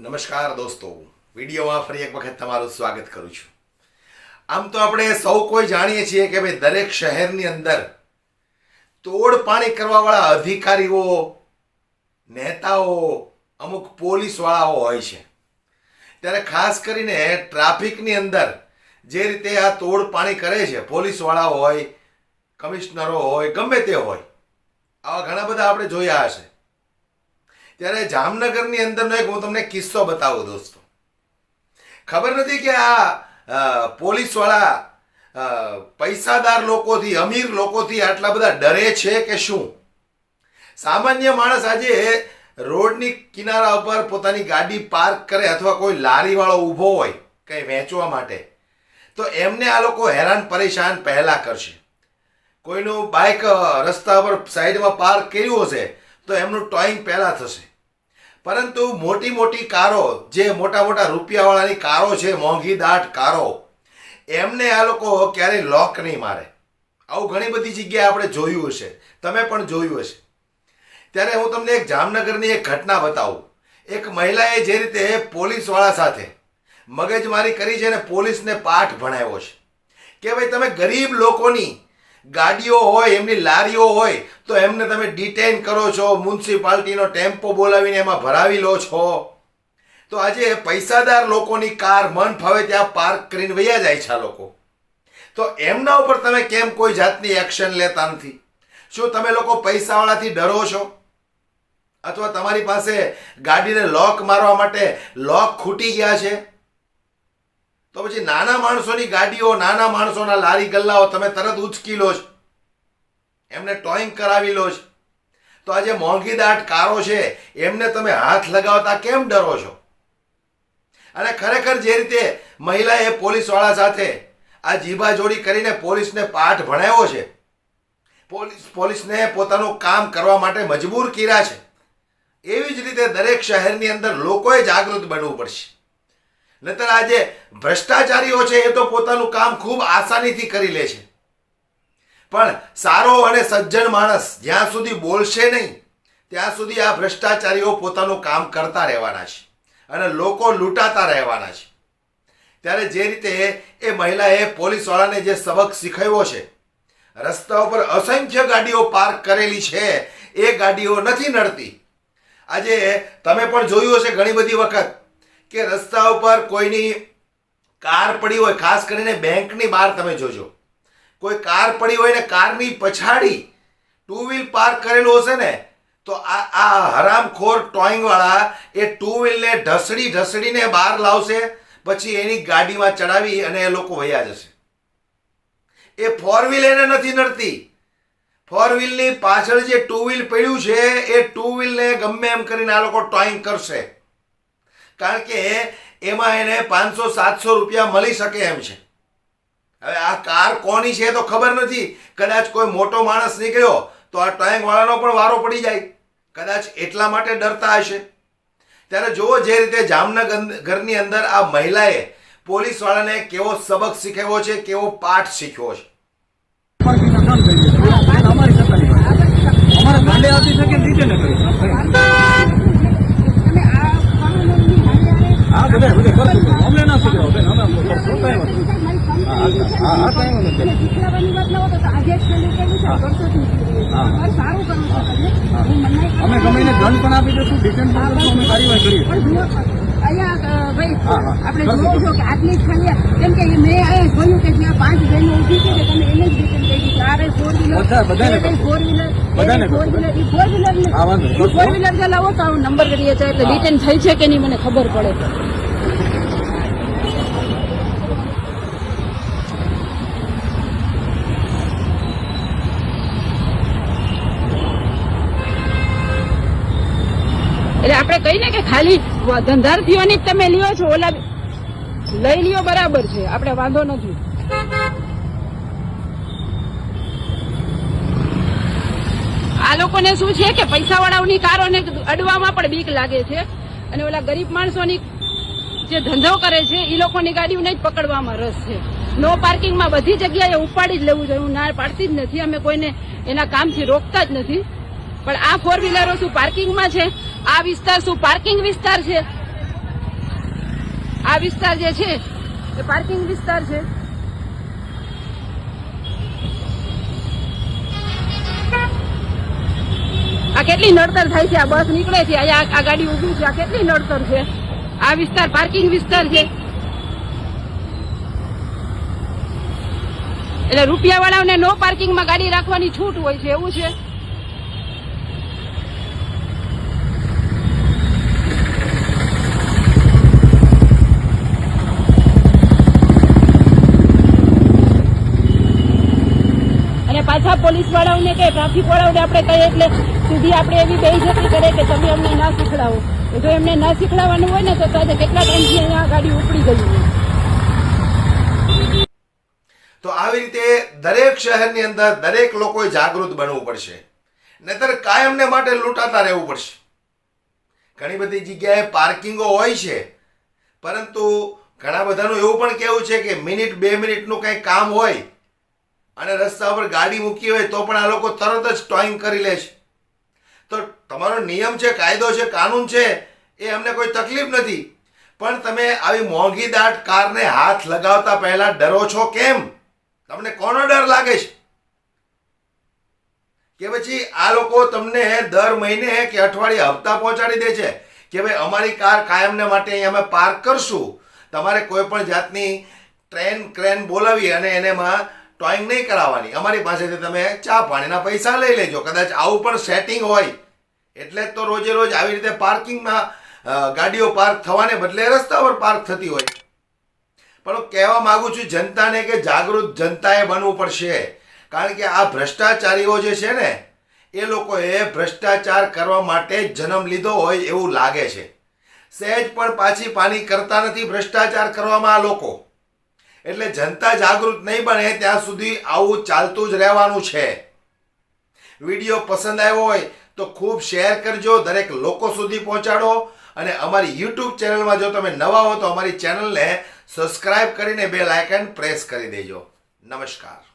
નમસ્કાર દોસ્તો. વિડીયોમાં ફરી એક વખત તમારું સ્વાગત કરું છું. આમ તો આપણે સૌ કોઈ જાણીએ છીએ કે ભાઈ દરેક શહેરની અંદર તોડ પાણી કરવાવાળા અધિકારીઓ, નેતાઓ, અમુક પોલીસવાળાઓ હોય છે. ત્યારે ખાસ કરીને ટ્રાફિકની અંદર જે રીતે આ તોડ પાણી કરે છે, પોલીસવાળાઓ હોય, કમિશનરો હોય, ગમે તે હોય, આવા ઘણા બધા આપણે જોયા હશે. ત્યારે જામનગરની અંદરનો એક હું તમને કિસ્સો બતાવું દોસ્તો. ખબર નથી કે આ પોલીસવાળા પૈસાદાર લોકોથી, અમીર લોકોથી આટલા બધા ડરે છે કે શું? સામાન્ય માણસ આજે રોડની કિનારા ઉપર પોતાની ગાડી પાર્ક કરે અથવા કોઈ લારીવાળો ઊભો હોય, કંઈ વેચવા માટે, તો એમને આ લોકો હેરાન પરેશાન પહેલાં કરશે. કોઈનું બાઇક રસ્તા પર સાઈડમાં પાર્ક કર્યું હશે તો એમનું ટોઈંગ પહેલાં થશે. પરંતુ મોટી મોટી કારો, જે મોટા મોટા રૂપિયાવાળાની કારો છે, મોંઘી દાટ કારો, એમને આ લોકો ક્યારેય લોક નહીં મારે. આવું ઘણી બધી જગ્યાએ આપણે જોયું હશે. તમે પણ જોયું હશે. ત્યારે હું તમને એક જામનગરની એક ઘટના બતાવું. એક મહિલાએ જે રીતે પોલીસવાળા સાથે મગજમારી કરી છે અને પોલીસને પાઠ ભણાવ્યો છે. કે ભાઈ, તમે ગરીબ લોકોની ગાડીઓ હોય, એમની લારીઓ હોય તો એમને તમે ડિટેન કરો છો મ્યુનિસિપાલિટીનો ટેમ્પો બોલાવીને એમાં ભરાવી લો છો. તો આજે પૈસાદાર લોકોની કાર મન ફાવે ત્યાં પાર્ક કરીને વૈયા જાય છે આ લોકો. તો એમના ઉપર તમે કેમ કોઈ જાતની એક્શન લેતા નથી? શું તમે લોકો પૈસાવાળાથી ડરો છો? અથવા તમારી પાસે ગાડીને લોક મારવા માટે લોક ખૂટી ગયા છે? તો પછી નાના માણસોની ગાડીઓ, નાના માણસોના લારી ગલ્લાઓ તમે તરત ઉચકી લો છો. એમને ટોઈંગ કરાવી લો છે. તો આજે મોંઘી દાટ કારો છે, એમને તમે હાથ લગાવતા કેમ ડરો છો? અને ખરેખર જે રીતે મહિલાએ પોલીસવાળા સાથે આ જીભાજોડી કરીને પોલીસને પાઠ ભણાવ્યો છે, પોલીસ, પોલીસને પોતાનું કામ કરવા માટે મજબૂર કર્યા છે, એવી જ રીતે દરેક શહેરની અંદર લોકોએ જાગૃત બનવું પડશે. નહીતર આજે ભ્રષ્ટાચારીઓ છે, એ તો પોતાનું કામ ખૂબ આસાનીથી કરી લે છે. પણ સારો અને સજ્જન માણસ જ્યાં સુધી બોલશે નહીં, ત્યાં સુધી આ ભ્રષ્ટાચારીઓ પોતાનું કામ કરતા રહેવાના છે અને લોકો લૂંટાતા રહેવાના છે. ત્યારે જે રીતે એ મહિલાએ પોલીસવાળાને જે સબક શીખવ્યો છે, રસ્તા ઉપર અસંખ્ય ગાડીઓ પાર્ક કરેલી છે, એ ગાડીઓ નથી નડતી. આજે તમે પણ જોયું હશે ઘણી બધી વખત કે રસ્તા ઉપર કોઈની કાર પડી હોય, ખાસ કરીને બેંકની બહાર તમે જોજો. કોઈ કાર પડી હોય ને કારની પછાડી ટુ વ્હીલ પાર્ક કરેલું હશે ને, તો આ આ હરામખોર ટોઈંગવાળા એ ટુ વ્હીલને ઢસડી ઢસડીને બહાર લાવશે, પછી એની ગાડીમાં ચડાવી અને એ લોકો વયા જશે. એ ફોર વ્હીલ એને નથી નડતી. ફોર વ્હીલની પાછળ જે ટુ વ્હીલ પડ્યું છે, એ ટુ વ્હીલને ગમે એમ કરીને આ લોકો ટોઈંગ કરશે. કારણ કે એમાં એને પાંચસો, સાતસો રૂપિયા મળી શકે એમ છે. હવે આ કાર કોની છે તો ખબર નથી. કદાચ કોઈ મોટો માણસ નીકળ્યો તો આ ટોઈંગ વાળાનો પણ વારો પડી જાય. કદાચ એટલા માટે ડરતા હશે. ત્યારે જુઓ જે રીતે જામનગર ઘરની અંદર આ મહિલાએ પોલીસ વાળાને કેવો સબક શીખવ્યો છે, કેવો પાઠ શીખ્યો છે. અમારે ગાંડે આવતી શકે ને રીતે ન કરી હા બધા બધા કરશું કરશું. અમને ના શીખવાડો બેન અમે કરશું કાંઈ વાંધો નહીં. હા હા હા કાંઈ વાંધો નહીં. અમે ગમે દંડ પણ આપી દઈશું ડિટેન પણ અમે કાર્યવાહી કરીએ. આપણે જોવો છો કે આટલી ખાલી કેમ કે મેં અહીંયા જોયું કે ત્યાં પાંચ બહેનો ઊભી છે તમે એને જ રિટર્ન કરી આ four wheeler four wheeler four wheeler four wheeler four wheeler જો લાવો તો નંબર કરીએ છીએ એટલે. રિટર્ન થઈ છે કે નહીં મને ખબર પડે એટલે આપણે કહીને કે ખાલી ધંધાર્થીઓની જ તમે લ્યો છો, ઓલા લઈ લ્યો, બરાબર છે. આપણે વાંધો નથી. આ લોકોને શું છે કે પૈસા વાળાઓની કારોને અડવામાં પણ બીક લાગે છે. અને ઓલા ગરીબ માણસોની જે ધંધો કરે છે એ લોકોની ગાડીઓને જ પકડવામાં રસ છે. નો પાર્કિંગમાં બધી જગ્યાએ ઉપાડી જ લેવું જોઈએ. હું ના પાડતી જ નથી. અમે કોઈને એના કામથી રોકતા જ નથી. પણ આ ફોર વ્હીલરો શું પાર્કિંગમાં છે? આ વિસ્તાર શું પાર્કિંગ વિસ્તાર છે? આ વિસ્તાર જે છે, એ પાર્કિંગ વિસ્તાર છે. આ કેટલી નડતર થાય છે? આ બસ નીકળે છે આ ગાડી ઊભી છે, આ કેટલી નડતર છે? આ વિસ્તાર પાર્કિંગ વિસ્તાર છે. એટલે રૂપિયા વાળાઓને નો પાર્કિંગમાં ગાડી રાખવાની છૂટ હોય છે, એવું છે? અને પાછા પોલીસ વાળાઓને કે ટ્રાફિક વાળાઓને આપણે કહીએ એટલે સીધી આપણે એવી બેઇજતી કરે કે તમે અમને ના શીખડાવો. જો એમને ના શીખડાવવાનું હોય ને તો આજે કેટલા ટાઈમથી અહીંયા ગાડી ઉપડી ગઈ તો આવી રીતે દરેક શહેરની અંદર દરેક લોકોએ જાગૃત બનવું પડશે. નહીતર કાયમને માટે લૂંટાતા રહેવું પડશે. ઘણી બધી જગ્યાએ પાર્કિંગો હોય છે. પરંતુ ઘણા બધાનું એવું પણ કહેવું છે કે મિનિટ બે મિનિટનું કંઈ કામ હોય અને રસ્તા પર ગાડી મૂકી હોય તો પણ આ લોકો તરત જ ટોઈંગ કરી લે છે. તો તમારો નિયમ છે, કાયદો છે, કાનૂન છે, એ અમને કોઈ તકલીફ નથી. પણ તમે આવી મોંઘી દાટ કારને હાથ લગાવતા પહેલા ડરો છો કેમ? તમને કોનો ડર લાગે છે? કે પછી આ લોકો તમને દર મહિને કે અઠવાડિયે હપ્તા પહોંચાડી દે છે કે ભાઈ અમારી કાર કાયમને માટે અહીં અમે પાર્ક કરશું. તમારે કોઈ પણ જાતની ટ્રેન ક્રેન બોલાવી અને એનેમાં ટોઈંગ નહીં કરાવવાની. અમારી પાસેથી તમે ચા પાણીના પૈસા લઈ લેજો. કદાચ આવું પણ સેટિંગ હોય. એટલે જ તો રોજે રોજ આવી રીતે પાર્કિંગમાં ગાડીઓ પાર્ક થવાને બદલે રસ્તા પર પાર્ક થતી હોય. પણ હું કહેવા માગું છું, જનતાને કે જાગૃત જનતાએ બનવું પડશે. કારણ કે આ ભ્રષ્ટાચારીઓ જે છે ને, એ લોકોએ ભ્રષ્ટાચાર કરવા માટે જન્મ લીધો હોય એવું લાગે છે. સહેજ પણ પાછી પાની કરતા નથી ભ્રષ્ટાચાર કરવામાં આ લોકો. એટલે જનતા જાગૃત નહીં બને ત્યાં સુધી આવું ચાલતું જ રહેવાનું છે. વીડિયો પસંદ આવ્યો હોય તો ખૂબ શેર કરજો, દરેક લોકો સુધી પહોંચાડો અને અમારી યુટ્યુબ ચેનલમાં જો તમે નવા હો તો અમારી ચેનલને સબસ્ક્રાઇબ કરીને બે લાયકન પ્રેસ કરી દેજો. નમસ્કાર.